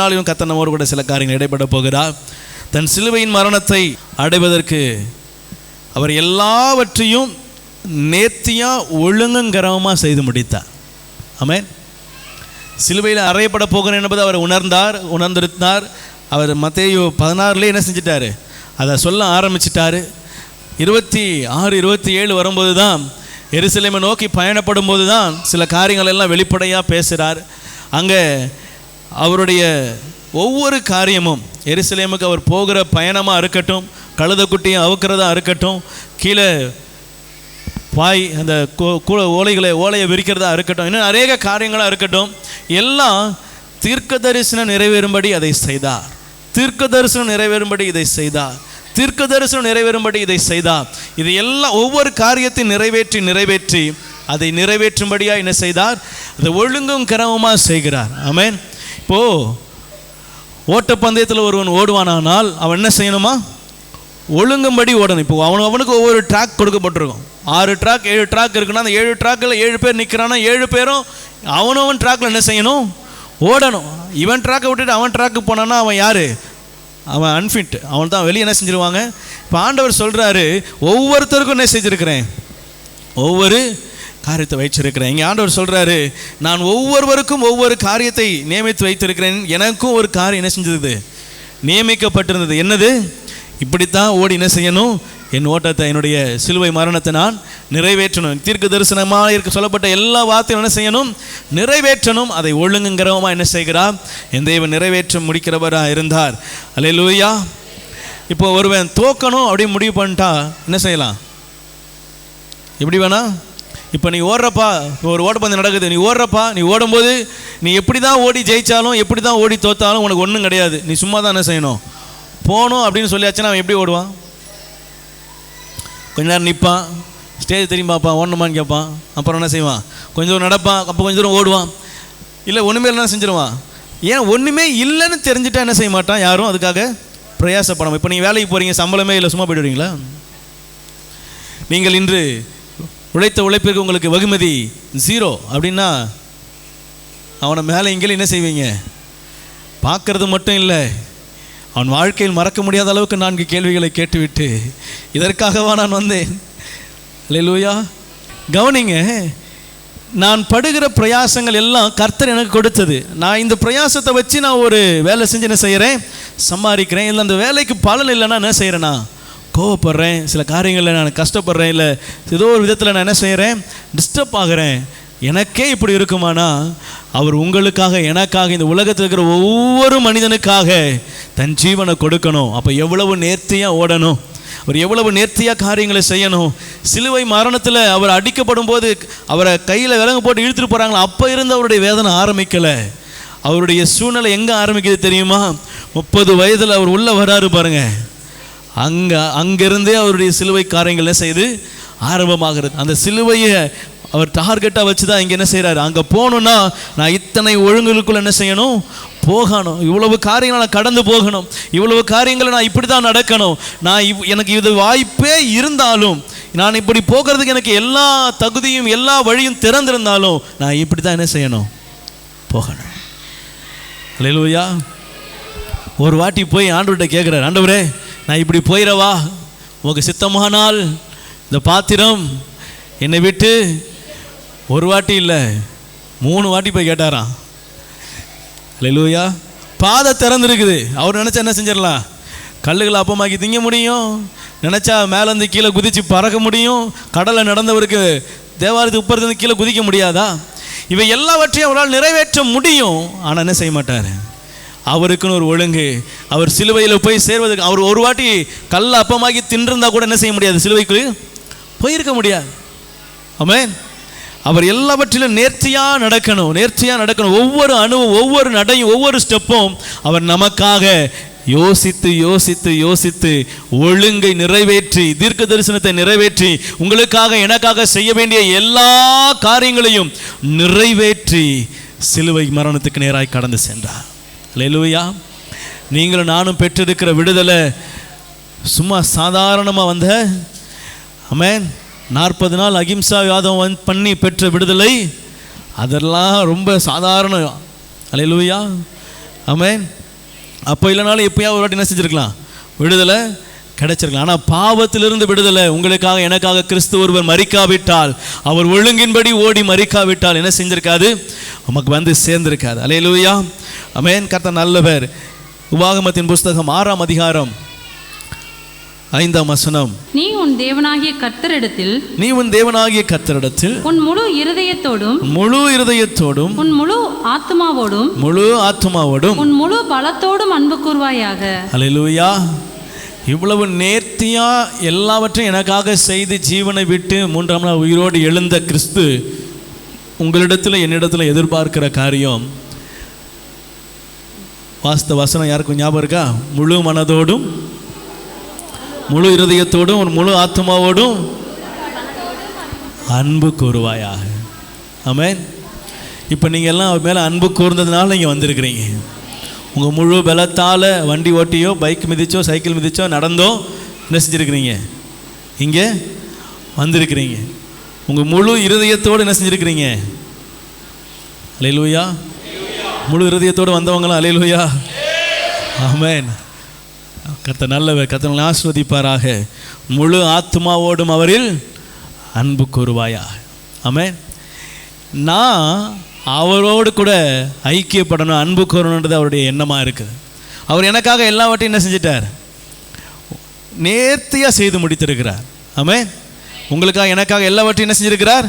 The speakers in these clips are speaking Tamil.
நாளிலும் கத்த நம்மோடு கூட சில காரியங்கள் இடைப்பட போகிறார். தன் சிலுவையின் மரணத்தை அடைவதற்கு அவர் எல்லாவற்றையும் நேர்த்தியாக ஒழுங்குங்கரமாக செய்து முடித்தார். ஆமென். சிலுவையில் அறையப்பட போகிறேன் என்பதை அவர் உணர்ந்தார் உணர்ந்திருந்தார். அவர் மத்தையோ பதினாறுலேயே என்ன செஞ்சிட்டாரு? அதை சொல்ல ஆரம்பிச்சிட்டாரு. இருபத்தி ஆறு இருபத்தி ஏழு வரும்போது தான் எருசலேமை நோக்கி பயணப்படும் போது தான் சில காரியங்கள் எல்லாம் வெளிப்படையாக பேசுகிறார் அங்கே அவருடைய ஒவ்வொரு காரியமும் எருசலேமுக்கு அவர் போகிற பயணமாக இருக்கட்டும் கழுதைக்குட்டியை அவுக்கிறதா இருக்கட்டும் கீழே பாய் அந்த கூ- ஓலைகளை ஓலையை விரிக்கிறதா இருக்கட்டும் இன்னும் அநேக காரியங்களாக இருக்கட்டும் எல்லாம் தீர்க்க தரிசனம் நிறைவேறும்படி அதை செய்தார். தீர்க்க தரிசனம் நிறைவேறும்படி இதை செய்தார். தீர்க்க தரிசனம் நிறைவேறும்படி இதை செய்தார். இது எல்லாம் ஒவ்வொரு காரியத்தை நிறைவேற்றி நிறைவேற்றி அதை நிறைவேற்றும்படியாக என்ன செய்தார்? அதை ஒழுங்கும் கிரமமாக செய்கிறார். ஆமென். இப்போ ஓட்டப்பந்தயத்தில் ஒருவன் ஓடுவானானால் அவன் என்ன செய்யணுமா? ஒழுங்கும்படி ஓடணும். இப்போ அவனு அவனுக்கு ஒவ்வொரு ட்ராக் கொடுக்கப்பட்டிருக்கும். ஆறு ட்ராக் ஏழு ட்ராக் இருக்குன்னா அந்த ஏழு ட்ராக்கில் ஏழு பேர் நிற்கிறான்னா ஏழு பேரும் அவனும் அவன் ட்ராக்கில் என்ன செய்யணும்? ஓடணும். இவன் ட்ராக்கை விட்டுட்டு அவன் ட்ராக்கு போனான்னா அவன் யார்? அவன் அன்ஃபிட் அவன் தான் வெளியே என்ன செஞ்சிருவாங்க? இப்போ ஆண்டவர் சொல்கிறாரு ஒவ்வொருத்தருக்கும் என்ன செஞ்சுருக்கிறேன்? ஒவ்வொரு காரியத்தை வைச்சிருக்கிறேன் இங்கே ஆண்டவர் சொல்கிறாரு நான் ஒவ்வொருவருக்கும் ஒவ்வொரு காரியத்தை நியமித்து வைத்திருக்கிறேன். எனக்கும் ஒரு காரியம் என்ன செஞ்சது? நியமிக்கப்பட்டிருந்தது. என்னது? இப்படித்தான் ஓடி என்ன செய்யணும்? என் ஓட்டத்தை என்னுடைய சிலுவை மரணத்தை நான் நிறைவேற்றணும். தீர்க்க தரிசனமாக இருக்க சொல்லப்பட்ட எல்லா வார்த்தையும் என்ன செய்யணும்? நிறைவேற்றணும். அதை ஒழுங்குங்கிறவமாக என்ன செய்கிறார்? என் தெய்வம் நிறைவேற்ற முடிக்கிறவராக இருந்தார். அல்லேலூயா. இப்போ ஒருவன் தோக்கணும் அப்படின்னு முடிவு பண்ணிட்டா என்ன செய்யலாம்? எப்படி வேணா இப்போ நீ ஓடுறப்பா இப்போ ஒரு ஓட்டப்பந்தயம் நடக்குது நீ ஓடுறப்பா நீ ஓடும்போது நீ எப்படி தான் ஓடி ஜெயித்தாலும் எப்படி தான் ஓடி தோத்தாலும் உனக்கு ஒன்றும் கிடையாது. நீ சும்மா தான் என்ன செய்யணும்? போகணும் அப்படின்னு சொல்லியாச்சுன்னா அவன் எப்படி ஓடுவான்? கொஞ்ச நேரம் நிற்பான் ஸ்டேஜ் திரும்பி பார்ப்பான் ஓடணுமான்னு கேட்பான். அப்புறம் என்ன செய்வான்? கொஞ்சம் தூரம் நடப்பான் அப்போ கொஞ்சம் தூரம் ஓடுவான். இல்லை ஒன்றுமே இல்லைன்னா செஞ்சிருவான். ஏன் ஒன்றுமே இல்லைன்னு தெரிஞ்சுட்டா என்ன செய்ய மாட்டான்? யாரும் அதுக்காக பிரயாசப்படாமல் இப்போ நீங்கள் வேலைக்கு போகிறீங்க சம்பளமே இல்லை சும்மா போயிடுவீங்களா நீங்கள் இன்று உழைத்த உழைப்பிற்கு உங்களுக்கு வெகுமதி. ஜீரோ அப்படின்னா அவனை மேலே இங்கே என்ன செய்வீங்க? பார்க்கறது மட்டும் இல்லை. அவன் வாழ்க்கையில் மறக்க முடியாத அளவுக்கு நான்கு கேள்விகளை கேட்டுவிட்டு இதற்காகவா நான் வந்தேன்? லூயா கவனிங்க நான் படுகிற பிரயாசங்கள் எல்லாம் கர்த்தர் எனக்கு கொடுத்தது. நான் இந்த பிரயாசத்தை வச்சு நான் ஒரு வேலை செஞ்சு என்ன செய்கிறேன் சம்பாதிக்கிறேன். இல்லை அந்த வேலைக்கு பலன் இல்லைன்னா என்ன செய்கிறேன்னா கோவப்படுறேன் சில காரியங்களில் நான் கஷ்டப்படுறேன் இல்லை ஏதோ ஒரு விதத்தில் நான் என்ன செய்கிறேன் டிஸ்டர்ப் ஆகிறேன். எனக்கே இப்படி இருக்குமானா? அவர் உங்களுக்காக எனக்காக இந்த உலகத்தில் இருக்கிற ஒவ்வொரு மனிதனுக்காக தன் ஜீவனை கொடுக்கணும். அப்போ எவ்வளவு நேர்த்தியாக ஓடணும்? அவர் எவ்வளவு நேர்த்தியாக காரியங்களை செய்யணும்? சிலுவை மரணத்தில் அவர் அடிக்கப்படும் போது அவரை கையில் விலங்கு போட்டு இழுத்துட்டு போகிறாங்களா அப்போ இருந்து அவருடைய வேதனை ஆரம்பிக்கலை. அவருடைய சூழ்நிலை எங்கே ஆரம்பிக்குது தெரியுமா? முப்பது வயதில் அவர் உள்ளே வராரு பாருங்கள் அங்கே அங்கிருந்தே அவருடைய சிலுவை காரியங்கள் என்ன செய்து ஆரம்பமாகிறது. அந்த சிலுவையை அவர் டார்கெட்டாக வச்சு தான் இங்கே என்ன செய்கிறாரு அங்கே போகணுன்னா நான் இத்தனை ஒழுங்குகளுக்குள்ள என்ன செய்யணும்? போகணும். இவ்வளவு காரியங்களை நான் கடந்து போகணும். இவ்வளவு காரியங்களை நான் இப்படி தான் நடக்கணும். நான் இவ் எனக்கு இது வாய்ப்பே இருந்தாலும் நான் இப்படி போகிறதுக்கு எனக்கு எல்லா தகுதியும் எல்லா வழியும் திறந்திருந்தாலும் நான் இப்படி தான் என்ன செய்யணும்? போகணும். லெலுவையா ஒரு வாட்டி போய் ஆண்டவர்கிட்ட கேட்குறாரு ஆண்டவரே நான் இப்படி போயிடவா? உங்க சித்தமானால் இந்த பாத்திரம் என்னை விட்டு ஒரு வாட்டி இல்லை மூணு வாட்டி போய் கேட்டாராம். லூயா பாதை திறந்துருக்குது. அவர் நினச்சா என்ன செஞ்சிடலாம்? கல்லுகளை அப்பமாக்கி திங்க முடியும். நினச்சா மேலேருந்து கீழே குதித்து பறக்க முடியும். கடலை நடந்தவருக்கு தேவாலயத்துக்கு உப்பறதுலேருந்து கீழே குதிக்க முடியாதா? இவை எல்லாவற்றையும் அவரால் நிறைவேற்ற முடியும். ஆனால் என்ன செய்ய மாட்டார்? அவருக்குன்னு ஒரு ஒழுங்கு. அவர் சிலுவையில் போய் சேர்வதற்கு அவர் ஒரு வாட்டி கல்ல அப்பமாக்கி தின்றிருந்தா கூட என்ன செய்ய முடியாது? சிலுவைக்கு போயிருக்க முடியாது. ஆமே அவர் எல்லாவற்றிலும் நேர்த்தியாக நடக்கணும் நேர்த்தியாக நடக்கணும். ஒவ்வொரு அணுவும் ஒவ்வொரு நடையும் ஒவ்வொரு ஸ்டெப்பும் அவர் நமக்காக யோசித்து யோசித்து யோசித்து ஒழுங்கை நிறைவேற்றி தீர்க்க தரிசனத்தை நிறைவேற்றி உங்களுக்காக எனக்காக செய்ய வேண்டிய எல்லா காரியங்களையும் நிறைவேற்றி சிலுவை மரணத்துக்கு நேராய் கடந்து சென்றார். லெலுவையா நீங்களும் நானும் பெற்றிருக்கிற விடுதலை சும்மா சாதாரணமாக வந்த. அமேன் நாற்பது நாள் அகிம்சா வாதம் வந்து பண்ணி பெற்ற விடுதலை. அதெல்லாம் ரொம்ப சாதாரண. அலையலுவையா அமேன் அப்போ இல்லைனாலும் எப்பயாவது ஒரு வாட்டி என்ன செஞ்சுருக்கலாம்? விடுதலை கிடைச்சிருக்கலாம். ஆனால் பாவத்திலிருந்து விடுதலை உங்களுக்காக எனக்காக கிறிஸ்து ஒருவர் மறிக்காவிட்டால் அவர் ஒழுங்கின்படி ஓடி மறிக்காவிட்டால் என்ன செஞ்சிருக்காது? நமக்கு வந்து சேர்ந்திருக்காது. அலையலூயா அமேன் கர்த்தர் நல்லவர். உபாகமத்தின் புஸ்தகம் ஆறாம் அதிகாரம் ஐந்தாம் வசனம். நீ உன் தேவனாகிய கர்த்தரிடத்தில் நீ உன் தேவனாகிய கர்த்தரிடத்தில் உன் முழு இருதயத்தோடும் முழு இருதயத்தோடும் உன் முழு ஆத்மாவோடும் முழு ஆத்மாவோடும் உன் முழு பலத்தோடும் அன்பு கூர்வாயாக. அலையலூயா இவ்வளவு நேர்த்தியா எல்லாவற்றையும் எனக்காக செய்து ஜீவனை விட்டு மூன்றாம் நாள் உயிரோடு எழுந்த கிறிஸ்து உங்களிடத்தில் என்னிடத்தில் எதிர்பார்க்கிற காரியம்? வாஸ்த வசனம் யாருக்கும் ஞாபகம் இருக்கா? முழு மனதோடும் முழு இருதயத்தோடும் ஒரு முழு ஆத்மாவோடும் அன்பு கூறுவாயாக. ஆமேன். இப்போ நீங்கள் எல்லாம் அவர் மேலே அன்பு கூர்ந்ததுனால நீங்கள் வந்திருக்கிறீங்க. உங்கள் முழு பலத்தால் வண்டி ஓட்டியோ பைக் மிதிச்சோ சைக்கிள் மிதிச்சோ நடந்தோ என்ன செஞ்சுருக்கிறீங்க இங்கே வந்திருக்கிறீங்க. உங்கள் முழு இருதயத்தோடு என்ன செஞ்சுருக்கிறீங்க? அலையலூயா முழு இருதயத்தோடு வந்தவங்களாம் அலையிலூயா ஆமேன். கத்த நல்லவர் கத்தனை ஆஸ்வதிப்பாராக. முழு ஆத்மாவோடும் அவரில் அன்பு கூறுவாயா ஆமேன். நான் அவரோடு கூட ஐக்கியப்படணும் அன்பு கூறணுன்றது அவருடைய எண்ணமாக இருக்குது. அவர் எனக்காக எல்லாவற்றையும் என்ன செஞ்சிட்டார்? நேர்த்தியாக செய்து முடித்திருக்கிறார். ஆமென். உங்களுக்காக எனக்காக எல்லாவற்றையும் என்ன செஞ்சிருக்கிறார்?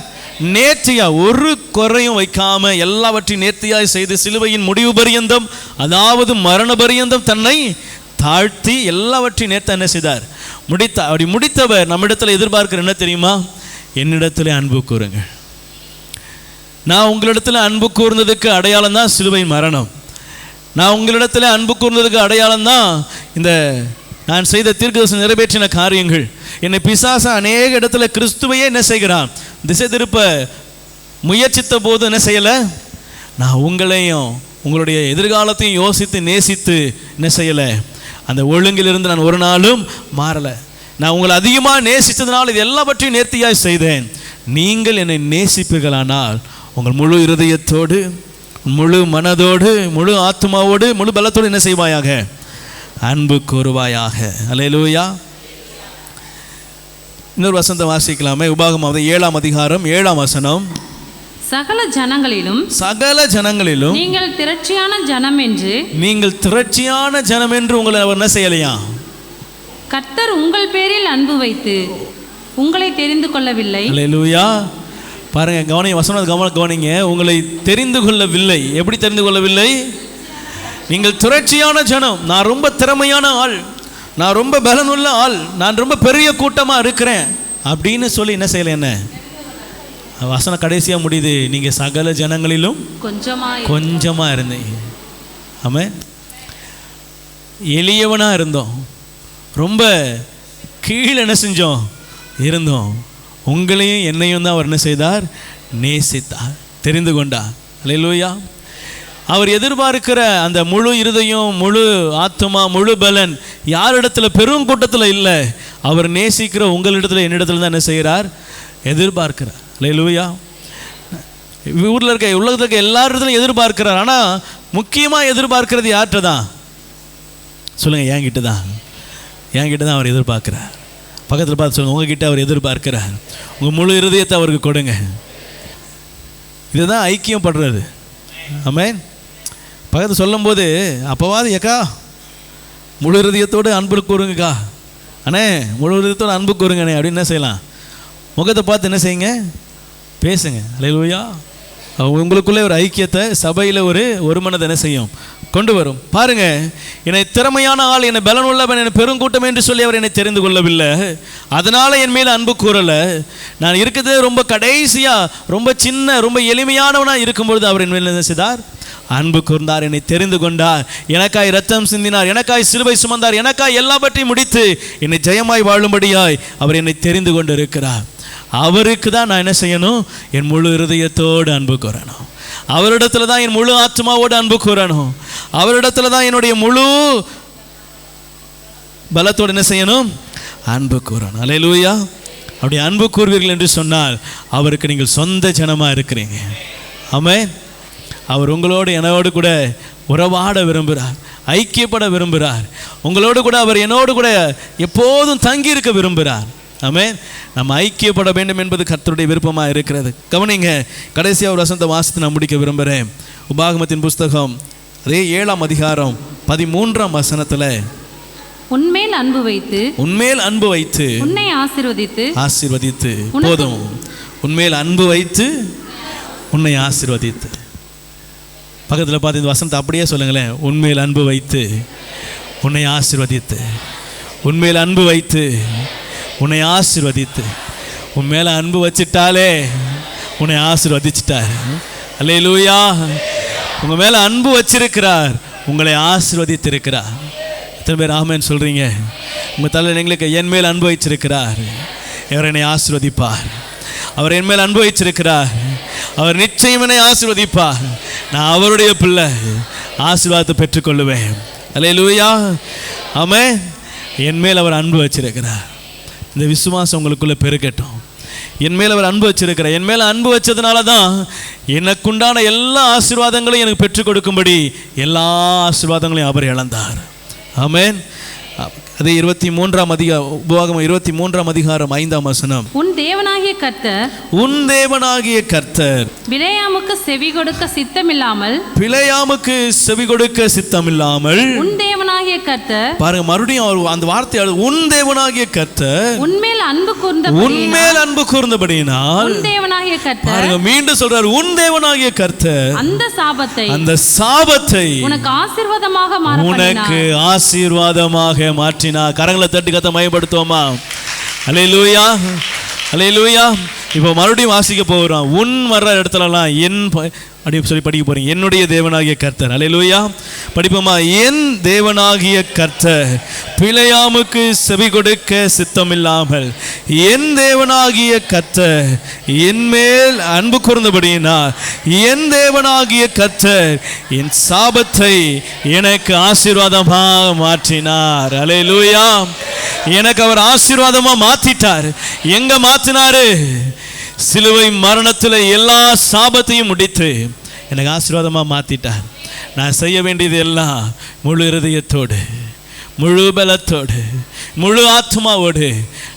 நேர்த்தியா ஒரு குறையும் வைக்காம எல்லாவற்றையும் நேர்த்தியாய் செய்து சிலுவையின் முடிவு பரியந்தம் அதாவது மரண பரியந்தம் தன்னை தாழ்த்தி எல்லாவற்றையும் நேர்த்த என்ன செய்தார்? முடித்த அப்படி முடித்தவர் நம்மிடத்தில் எதிர்பார்க்கிற என்ன தெரியுமா? என்னிடத்தில் அன்பு கூறுங்கள். நான் உங்களிடத்தில் அன்பு கூர்ந்ததுக்கு அடையாளம் தான் சிலுவையின் மரணம். நான் உங்களிடத்தில் அன்பு கூர்ந்ததுக்கு அடையாளம் தான் இந்த நான் செய்த தீர்க்கதரிசனம் நிறைவேற்றின காரியங்கள். என்னை பிசாச அநேக இடத்துல கிறிஸ்துவையே என்ன செய்கிறான் திசை திருப்ப முயற்சித்த போது என்ன செய்யலை? நான் உங்களையும் உங்களுடைய எதிர்காலத்தையும் யோசித்து நேசித்து என்ன செய்யலை? அந்த ஒழுங்கிலிருந்து நான் ஒரு நாளும் மாறலை. நான் உங்களை அதிகமாக நேசித்ததுனால் இது எல்லாவற்றையும் நேர்த்தியாக செய்தேன். நீங்கள் என்னை நேசிப்பீர்களானால் உங்கள் முழு இருதயத்தோடு முழு மனதோடு முழு ஆத்மாவோடு முழு பலத்தோடு என்ன செய்வாயாக? அன்பு கூறுவாயாக. அல்லேலூயா. இன்னொரு வசனத்தை வாசிக்கலாமே. உபாகமாவது ஏழாம் அதிகாரம் ஏழாம் வசனம். சகல ஜனங்களிலும் சகல ஜனங்களிலும் நீங்கள் திரட்சியான ஜனம் என்று நீங்கள் திரட்சியான ஜனம் என்று உங்களை அவர் என்ன செய்யலையா? கர்த்தர் உங்கள் பேரில் அன்பு வைத்து உங்களை தெரிந்து கொள்ளவில்லை. அல்லேலூயா. பாருங்க கவனிங்க வசனம் கவனம் கவனிங்க. உங்களை தெரிந்து கொள்ளவில்லை. எப்படி தெரிந்து கொள்ளவில்லை? நீங்கள் திரட்சியான ஜனம் நான் ரொம்ப திறமையான ஆள் நான் ரொம்ப பலனுள்ள ஆள் நான் ரொம்ப பெரிய கூட்டமாக இருக்கிறேன் அப்படின்னு சொல்லி என்ன செய்யலை என்ன? வசனம் கடைசியாக முடியுது. நீங்கள் சகல ஜனங்களிலும் கொஞ்சமாய் கொஞ்சமாக இருந்தீங்க. ஆமாம் எளியவனாக இருந்தோம். ரொம்ப கீழே என்ன செஞ்சோம்? இருந்தோம். உங்களையும் என்னையும் தான் அவர் என்ன செய்தார்? நேசித்தார். தெரிந்து கொண்டார். அல்லேலூயா அவர் எதிர்பார்க்கிற அந்த முழு இருதயம் முழு ஆத்மா முழு பலன் யாரிடத்துல பெரும் கூட்டத்தில் இல்லை. அவர் நேசிக்கிற உங்களிடத்துல என்னிடத்துல தான் என்ன செய்கிறார்? எதிர்பார்க்கிறார். அல்லேலூயா ஊரில் இருக்க உலகத்தில் இருக்க எல்லாரிடத்துலையும் எதிர்பார்க்கிறார். ஆனால் முக்கியமாக எதிர்பார்க்கிறது யார்கிட்ட தான் சொல்லுங்கள் என்கிட்ட தான் என்கிட்ட தான் அவர் எதிர்பார்க்கிறார். பக்கத்தில் பார்த்து சொல்லுங்கள் உங்ககிட்ட அவர் எதிர்பார்க்கிறார். உங்கள் முழு இருதயத்தை அவருக்கு கொடுங்க. இதுதான் ஐக்கியம் படுறது ஆமேன் பக்கத்தில் சொல்லும்போது அப்போவாது ஏக்கா முழு இருதயத்தோடு அன்பு கூறுங்கக்கா. அண்ணே முழு இருதயத்தோடு அன்பு கூறுங்கண்ணே அப்படின்னு என்ன செய்யலாம்? முகத்தை பார்த்து என்ன செய்யுங்க? பேசுங்க. அலையிலூயா உங்களுக்குள்ளே ஒரு ஐக்கியத்தை சபையில் ஒரு ஒரு மனதை என்ன செய்யும்? கொண்டு வரும். பாருங்க என்னை திறமையான ஆள் என்னை பலன் உள்ளவன் என்னை பெருங்கூட்டம் என்று சொல்லி அவர் என்னை தெரிந்து கொள்ளவில்லை. அதனால் என் மேல் அன்பு கூறலை. நான் இருக்கிறது ரொம்ப கடைசியாக ரொம்ப சின்ன ரொம்ப எளிமையானவனாக இருக்கும்பொழுது அவர் என் மேல் என்ன செய்தார்? அன்பு கூர்ந்தார் என்னை தெரிந்து கொண்டார். எனக்காய் ரத்தம் சிந்தினார் எனக்காய் சிலுவை சுமந்தார் எனக்காய் எல்லாவற்றையும் முடித்து என்னை ஜெயமாய் வாழும்படியாய் அவர் என்னை தெரிந்து கொண்டு இருக்கிறார் அவருக்கு தான் நான் என்ன செய்யணும்? என் முழு இருதயத்தோடு அன்பு கூறணும். அவரிடத்துல தான் என் முழு ஆத்மாவோடு அன்பு கூறணும். அவரிடத்துல தான் என்னுடைய முழு பலத்தோடு என்ன செய்யணும்? அன்பு கூறணும். அலையலூயா. அப்படி அன்பு கூறுவீர்கள் என்று சொன்னால் அவருக்கு நீங்கள் சொந்த ஜனமாக இருக்கிறீங்க. ஆமென். அவர் உங்களோடு என்னோடு கூட உறவாட விரும்புகிறார் ஐக்கியப்பட விரும்புகிறார். உங்களோடு கூட அவர் என்னோடு கூட எப்போதும் தங்கி இருக்க விரும்புகிறார். ஆமென். நம்ம ஐக்கியப்பட வேண்டும் என்பது கர்த்தருடைய விருப்பமாக இருக்கிறது. கவனிங்க கடைசியாக ஒரு வசந்த வாசத்தை நான் முடிக்க விரும்புகிறேன். உபாகமத்தின் புஸ்தகம் அதே ஏழாம் அதிகாரம் பதிமூன்றாம் வசனத்தில் உன்மேல் அன்பு வைத்து உன்மேல் அன்பு வைத்து உன்னை ஆசீர்வதித்து ஆசீர்வதித்து போதும். உன்மேல் அன்பு வைத்து உன்னை ஆசீர்வதித்து. பக்கத்தில் பார்த்து இந்த வசனத்தை அப்படியே சொல்லுங்களேன். உண்மையில் அன்பு வைத்து உன்னை ஆசிர்வதித்து உண்மையில் அன்பு வைத்து உன்னை ஆசீர்வதித்து உன் மேலே அன்பு வச்சிட்டாலே உன்னை ஆசிர்வதிச்சிட்டார். அல்லே லூயா உங்கள் மேலே அன்பு வச்சிருக்கிறார் உங்களை ஆசிர்வதித்திருக்கிறார். எத்தனை பேர் ஆமேன்னு சொல்கிறீங்க உங்கள் தலைவர் எங்களுக்கு என் மேல் அன்பு வச்சிருக்கிறார் இவர் என்னை ஆசிர்வதிப்பார். அவர் என் மேல் அன்பு வைச்சிருக்கிறார் அவர் நிச்சயம் என்னை ஆசிர்வதிப்பார். நான் அவருடைய பிள்ளை. ஆசீர்வாதத்தை பெற்றுக்கொள்ளுவேன். அல்லேலூயா ஆமே என் மேல் அவர் அன்பு வச்சிருக்கிறார். இந்த விசுவாசம் உங்களுக்குள்ளே பெருக்கட்டும் என் மேல் அவர் அன்பு வச்சிருக்கிறார். என் மேல் அன்பு வச்சதுனால தான் எனக்குண்டான எல்லா ஆசீர்வாதங்களையும் எனக்கு பெற்றுக் கொடுக்கும்படி எல்லா ஆசீர்வாதங்களையும் அவர் இழந்தார். ஆமேன் அதே இருபத்தி மூன்றாம் அதிகாரம் உபவாகம் இருபத்தி மூன்றாம் அதிகாரம் ஐந்தாம் வசனம். உன் தேவனாகிய கர்த்தர் உன் தேவனாகிய கர்த்தர். பிலேயாமுக்கு செவி கொடுக்க சித்தமில்லாமல் பிழையாமுக்கு செவி கொடுக்க சித்தமில்லாமல் உன் தேவனாகிய கர்த்தர் பாருங்க மறுபடியும் அவர் அந்த வார்த்தை உன் தேவனாகிய கர்த்தர் உன்மேல் அன்பு கூர்ந்த உன்மேல் அன்பு கூர்ந்தபடியினால் உன் தேவனாகிய கர்த்தர் பாருங்க மீண்டும் சொல்றார் உன் தேவனாகிய கர்த்தர் அந்த சாபத்தை அந்த சாபத்தை உனக்கு ஆசீர்வாதமாக உனக்கு ஆசீர்வாதமாக மாற்றினா கரங்களை தட்டி கத்த மயப்படுத்துவோமா? அலையிலூயா அலையிலூயா இப்போ மறுபடியும் வாசிக்க போகிறோம் உன் வர்ற இடத்துலலாம் என் அப்படின்னு சொல்லி படிக்க போறீங்க. என்னுடைய தேவனாகிய கர்த்தர். அலையிலூயா படிப்போமா? என் தேவனாகிய கர்த்தர் பிழையாமுக்கு செவி கொடுக்க சித்தமில்லாமல் என் தேவனாகிய கர்த்தர் என்மேல் அன்பு கூர்ந்தபடியினால் என் தேவனாகிய கர்த்தர் என் சாபத்தை எனக்கு ஆசீர்வாதமாக மாற்றினார். அலையிலூயா எனக்கு அவர் ஆசீர்வாதமாக மாற்றிட்டார் எங்கே மாற்றினாரு சிலுவை மரணத்தில் எல்லா சாபத்தையும் முடித்து எனக்கு ஆசீர்வாதமாக மாற்றிட்டார் நான் செய்ய வேண்டியது எல்லாம் முழு இருதயத்தோடு முழு பலத்தோடு முழு ஆத்மாவோடு.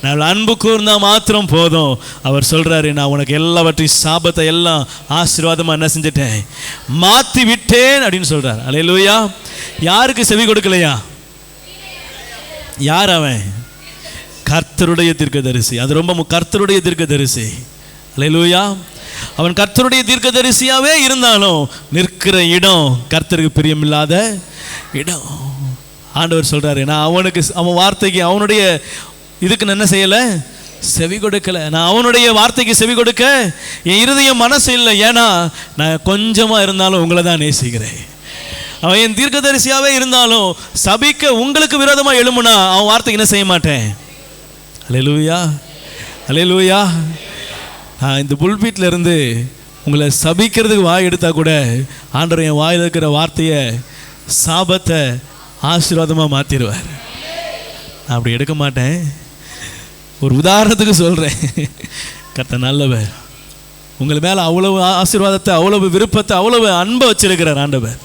நான் அன்பு கூர்ந்தா மாத்திரம் போதும். அவர் சொல்றாரு நான் உனக்கு எல்லாவற்றையும் சாபத்தை எல்லாம் ஆசீர்வாதமாக என்ன செஞ்சிட்டேன்? மாத்தி விட்டேன் அப்படின்னு சொல்கிறார் அலையிலூயா யாருக்கு செவி கொடுக்கலையா? யார் அவன்? கர்த்தருடைய தீர்க்கதரிசி. அது ரொம்ப கர்த்தருடைய கர்த்தருடைய தீர்க்கதரிசி. லூயா அவன் கர்த்தருடைய தீர்க்கதரிசியாவே இருந்தாலும் நிற்கிற இடம் கர்த்தருக்கு பிரியமில்லாத இடம். ஆண்டவர் சொல்கிறாரு நான் அவனுக்கு அவன் வார்த்தைக்கு அவனுடைய இதுக்கு நான் என்ன செய்யலை? செவி கொடுக்கல. நான் அவனுடைய வார்த்தைக்கு செவி கொடுக்க என் இருதயம் மனசு இல்லை. ஏன்னா நான் கொஞ்சமாக இருந்தாலும் உங்களை தான் நேசிக்கிறேன். அவன் என் தீர்க்கதரிசியாவே இருந்தாலும் சபிக்க உங்களுக்கு விரோதமாக எழும்புனா அவன் வார்த்தைக்கு என்ன செய்ய மாட்டேன்? அலையலூயா அலையலூயா இந்த புல்பீட்டில் இருந்து உங்களை சபிக்கிறதுக்கு வாய் எடுத்தால் கூட ஆண்டவர் என் வாயில் இருக்கிற வார்த்தையை சாபத்தை ஆசீர்வாதமாக மாற்றிடுவார் நான் அப்படி எடுக்க மாட்டேன். ஒரு உதாரணத்துக்கு சொல்கிறேன் கத்த நல்லவர். உங்கள் மேலே அவ்வளவு ஆசீர்வாதத்தை அவ்வளவு விருப்பத்தை அவ்வளவு அன்பை வச்சிருக்கிறார் ஆண்டவர்.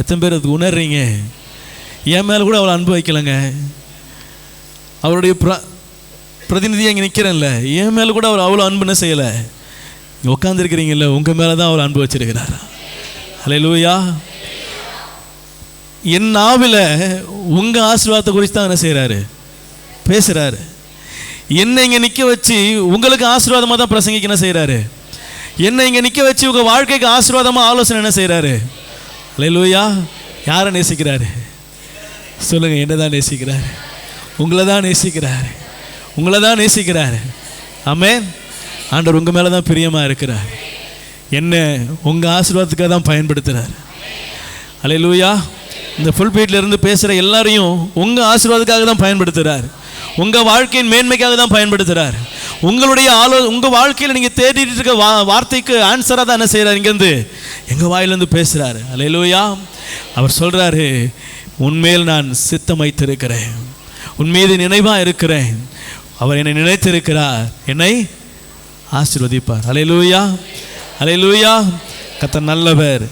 எத்தனை பேர் அதுக்கு உணர்றீங்க? என் மேலே கூட அவ்வளோ அன்பு வைக்கலைங்க. அவருடைய ப்ரா பிரதிநிதியாக இங்கே நிற்கிறேன்ல என் மேலே கூட அவர் அவ்வளோ அன்பு என்ன செய்யலை. இங்கே உட்காந்துருக்கிறீங்கல்ல உங்கள் மேலே தான் அவர் அன்பு வச்சிருக்கிறார். லூயா என் நாவில் உங்கள் ஆசீர்வாதத்தை குறித்து தான் என்ன செய்கிறாரு பேசுகிறாரு என்னை இங்கே நிற்க வச்சு உங்களுக்கு ஆசீர்வாதமாக தான் பிரசங்கிக்க என்ன செய்கிறாரு என்னை இங்கே நிற்க வச்சு உங்கள் வாழ்க்கைக்கு ஆசீர்வாதமாக ஆலோசனை என்ன செய்கிறாரு ஹalleluya யாரை நேசிக்கிறாரு? சொல்லுங்கள் என்ன தான் நேசிக்கிறாரு? உங்களை தான் நேசிக்கிறாரு. உங்களை தான் நேசிக்கிறாரு. ஆமே ஆண்டவர் உங்கள் மேலே தான் பிரியமாக இருக்கிறார். என்ன உங்கள் ஆசீர்வாதத்துக்காக தான் பயன்படுத்துகிறார் லூயா இந்த ஃபுல் இருந்து பேசுகிற எல்லாரையும் உங்கள் ஆசீர்வாதத்துக்காக தான் பயன்படுத்துகிறார் உங்கள் வாழ்க்கையின் மேன்மைக்காக தான் பயன்படுத்துகிறார் உங்களுடைய ஆலோ உங்கள் வாழ்க்கையில் நீங்கள் தேடிட்டு இருக்க வா வார்த்தைக்கு ஆன்சராக தான் என்ன செய்கிறார் இங்கேருந்து எங்கள் வாயிலேருந்து பேசுகிறாரு அலையிலூயா அவர் சொல்கிறாரு உன்மேல் நான் சித்தம் வைத்திருக்கிறேன். உன் மீது நினைவாக இருக்கிறேன். அவர் என்னை நினைத்திருக்கிறார் என்னை ஆசீர்வதிப்பார். அலையலூயா அலையிலூயா கத்த நல்லவர்.